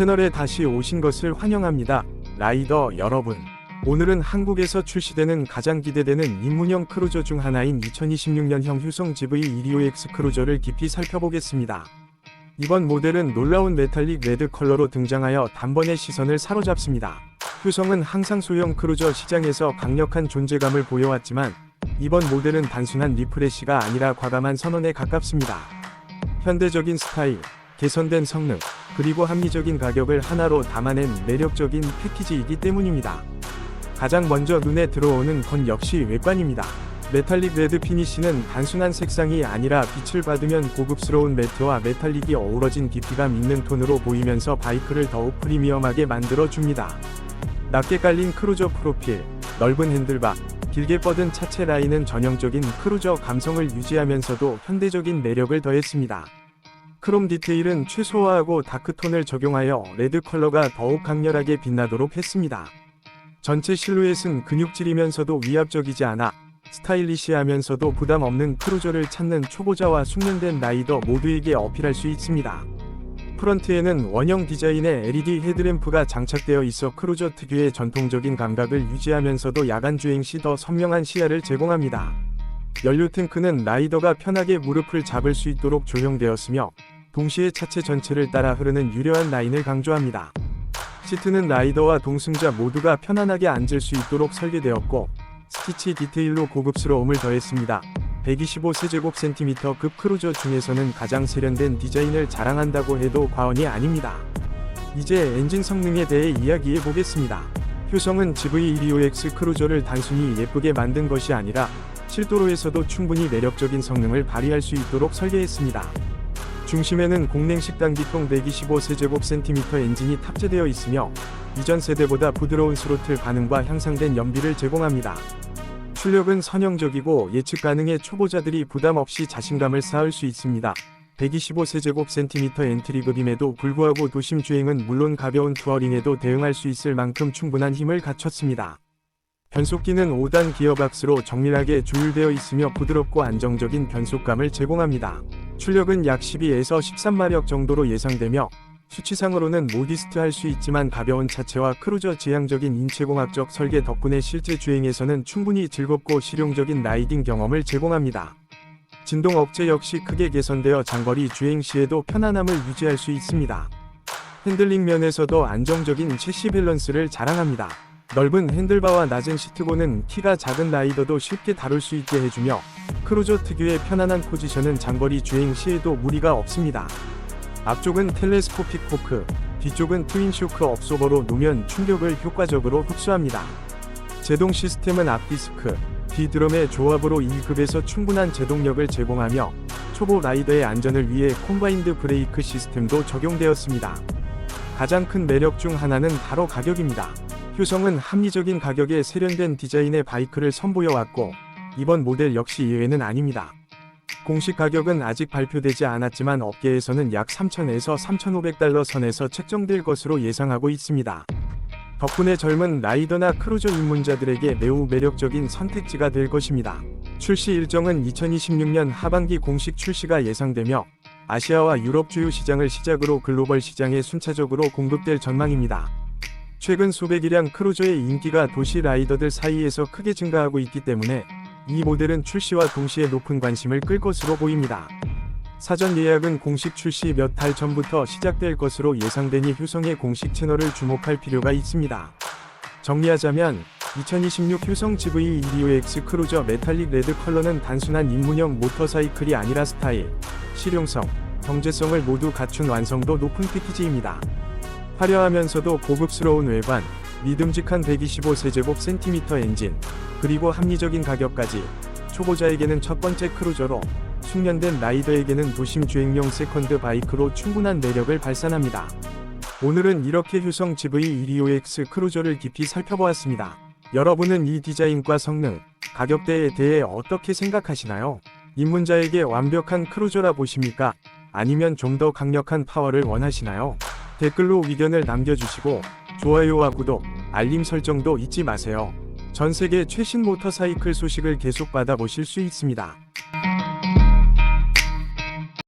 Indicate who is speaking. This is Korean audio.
Speaker 1: 채널에 다시 오신 것을 환영합니다. 라이더 여러분. 오늘은 한국에서 출시되는 가장 기대되는 입문형 크루저 중 하나인 2026년형 휴성 GV 225X 크루저를 깊이 살펴보겠습니다. 이번 모델은 놀라운 메탈릭 레드 컬러로 등장하여 단번에 시선을 사로잡습니다. 휴성은 항상 소형 크루저 시장에서 강력한 존재감을 보여왔지만 이번 모델은 단순한 리프레시가 아니라 과감한 선언에 가깝습니다. 현대적인 스타일, 개선된 성능, 그리고 합리적인 가격을 하나로 담아낸 매력적인 패키지이기 때문입니다. 가장 먼저 눈에 들어오는 건 역시 외관입니다. 메탈릭 레드 피니쉬는 단순한 색상이 아니라 빛을 받으면 고급스러운 매트와 메탈릭이 어우러진 깊이감 있는 톤으로 보이면서 바이크를 더욱 프리미엄하게 만들어줍니다. 낮게 깔린 크루저 프로필, 넓은 핸들바, 길게 뻗은 차체 라인은 전형적인 크루저 감성을 유지하면서도 현대적인 매력을 더했습니다. 크롬 디테일은 최소화하고 다크톤을 적용하여 레드 컬러가 더욱 강렬하게 빛나도록 했습니다. 전체 실루엣은 근육질이면서도 위압적이지 않아 스타일리시하면서도 부담 없는 크루저를 찾는 초보자와 숙련된 라이더 모두에게 어필할 수 있습니다. 프런트에는 원형 디자인의 LED 헤드램프가 장착되어 있어 크루저 특유의 전통적인 감각을 유지하면서도 야간 주행 시 더 선명한 시야를 제공합니다. 연료 탱크는 라이더가 편하게 무릎을 잡을 수 있도록 조형되었으며 동시에 차체 전체를 따라 흐르는 유려한 라인을 강조합니다. 시트는 라이더와 동승자 모두가 편안하게 앉을 수 있도록 설계되었고 스티치 디테일로 고급스러움을 더했습니다. 125세제곱센티미터 급 크루저 중에서는 가장 세련된 디자인을 자랑한다고 해도 과언이 아닙니다. 이제 엔진 성능에 대해 이야기해 보겠습니다. 효성은 GV225X 크루저를 단순히 예쁘게 만든 것이 아니라 실도로에서도 충분히 매력적인 성능을 발휘할 수 있도록 설계했습니다. 중심에는 공냉식 단기통 125세제곱센티미터 엔진이 탑재되어 있으며 이전 세대보다 부드러운 스로틀 반응과 향상된 연비를 제공합니다. 출력은 선형적이고 예측 가능해 초보자들이 부담 없이 자신감을 쌓을 수 있습니다. 125세제곱센티미터 엔트리급임에도 불구하고 도심 주행은 물론 가벼운 투어링에도 대응할 수 있을 만큼 충분한 힘을 갖췄습니다. 변속기는 5단 기어박스로 정밀하게 조율되어 있으며 부드럽고 안정적인 변속감을 제공합니다. 출력은 약 12에서 13마력 정도로 예상되며 수치상으로는 모디스트 할 수 있지만 가벼운 차체와 크루저 지향적인 인체공학적 설계 덕분에 실제 주행에서는 충분히 즐겁고 실용적인 라이딩 경험을 제공합니다. 진동 억제 역시 크게 개선되어 장거리 주행 시에도 편안함을 유지할 수 있습니다. 핸들링 면에서도 안정적인 체시 밸런스를 자랑합니다. 넓은 핸들바와 낮은 시트고는 키가 작은 라이더도 쉽게 다룰 수 있게 해주며 크루저 특유의 편안한 포지션은 장거리 주행 시에도 무리가 없습니다. 앞쪽은 텔레스코픽 포크, 뒤쪽은 트윈 쇼크 업소버로 노면 충격을 효과적으로 흡수합니다. 제동 시스템은 앞디스크, 뒤드럼의 조합으로 1급에서 충분한 제동력을 제공하며 초보 라이더의 안전을 위해 콤바인드 브레이크 시스템도 적용되었습니다. 가장 큰 매력 중 하나는 바로 가격입니다. 효성은 합리적인 가격에 세련된 디자인의 바이크를 선보여 왔고 이번 모델 역시 예외는 아닙니다. 공식 가격은 아직 발표되지 않았지만 업계에서는 약 3,000에서 3,500달러 선에서 책정될 것으로 예상하고 있습니다. 덕분에 젊은 라이더나 크루저 입문자들에게 매우 매력적인 선택지가 될 것입니다. 출시 일정은 2026년 하반기 공식 출시가 예상되며 아시아와 유럽 주요 시장을 시작으로 글로벌 시장에 순차적으로 공급될 전망입니다. 최근 소배기량 크루저의 인기가 도시 라이더들 사이에서 크게 증가하고 있기 때문에 이 모델은 출시와 동시에 높은 관심을 끌 것으로 보입니다. 사전 예약은 공식 출시 몇 달 전부터 시작될 것으로 예상되니 효성의 공식 채널을 주목할 필요가 있습니다. 정리하자면 2026 효성 GV 225X 크루저 메탈릭 레드 컬러는 단순한 입문형 모터사이클이 아니라 스타일, 실용성, 경제성을 모두 갖춘 완성도 높은 패키지입니다. 화려하면서도 고급스러운 외관, 믿음직한 125세제곱센티미터 엔진, 그리고 합리적인 가격까지 초보자에게는 첫 번째 크루저로 숙련된 라이더에게는 도심 주행용 세컨드 바이크로 충분한 매력을 발산합니다. 오늘은 이렇게 효성 GV225X 크루저를 깊이 살펴보았습니다. 여러분은 이 디자인과 성능, 가격대에 대해 어떻게 생각하시나요? 입문자에게 완벽한 크루저라 보십니까? 아니면 좀 더 강력한 파워를 원하시나요? 댓글로 의견을 남겨주시고 좋아요와 구독, 알림 설정도 잊지 마세요. 전 세계 최신 모터사이클 소식을 계속 받아보실 수 있습니다.